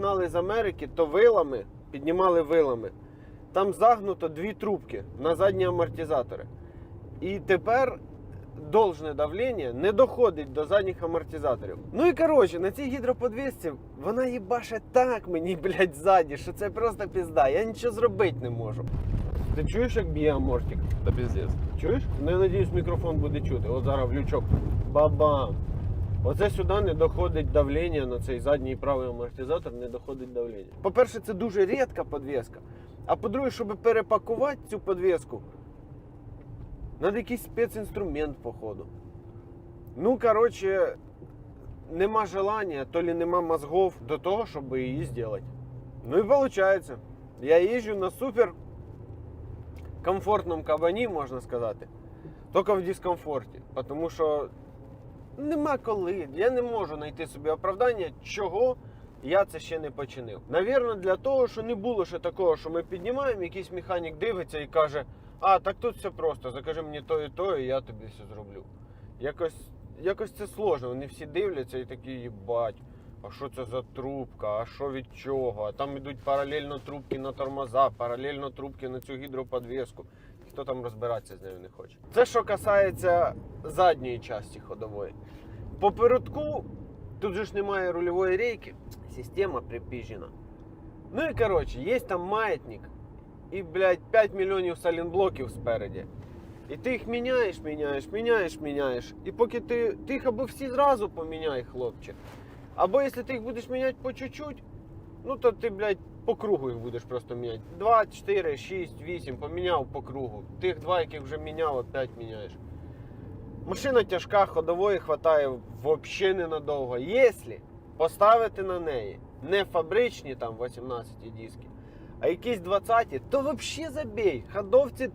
гнали з Америки, то вилами, піднімали вилами. Там загнуто дві трубки на задні амортизатори. І тепер должне давлення не доходить до задніх амортизаторів. Ну і коротше, на цій гідроподвісці вона їбаше так мені, блядь, ззаді, що це просто пізда. Я нічого зробити не можу. Ти чуєш, як б'є амортик? Та піздець. Чуєш? Ну, я надіюсь, мікрофон буде чути. От зараз в лючок. Бабам. Оце сюди не доходить давлення на цей задній правий амортизатор, не доходить давлення. По-перше, це дуже рідка подвеска. А по-друге, щоб перепакувати цю подвеску, треба якийсь спецінструмент, походу. Ну, коротше, нема желання, то ли нема мозгов до того, щоб її зробити. Ну і виходить, я їжджу на супер комфортному кабані, можна сказати, тільки в дискомфорті. Тому що нема коли. Я не можу знайти собі оправдання, чого я це ще не починив. Навірно, для того, що не було ще такого, що ми піднімаємо, якийсь механік дивиться і каже: а, так тут все просто, закажи мені то і то, і я тобі все зроблю. Якось, якось це сложно. Вони всі дивляться і такі, їбать. А що це за трубка? А що від чого? А там йдуть паралельно трубки на тормоза, паралельно трубки на цю гідроподвіску. Хто там розбиратися з нею не хоче. Це що касається задньої частини ходової. Попередку тут же ж немає рульової рейки, система припіжена. Ну і коротше, є там маятник і, блядь, 5 мільйонів салінблоків спереді. І ти їх міняєш, міняєш, міняєш, міняєш. І поки ти, ти їх або всі зразу поміняй, хлопче. Або якщо ти їх будеш міняти по чуть-чуть, ну то ти, блядь, по кругу їх будеш просто міняти. 2, 4, 6, 8 поміняв по кругу. Тих два, яких вже міняв, опять міняєш. Машина тяжка, ходової хватає взагалі ненадовго. Якщо поставити на неї не фабричні там 18 диски, а якісь 20, то взагалі забей. Ходовці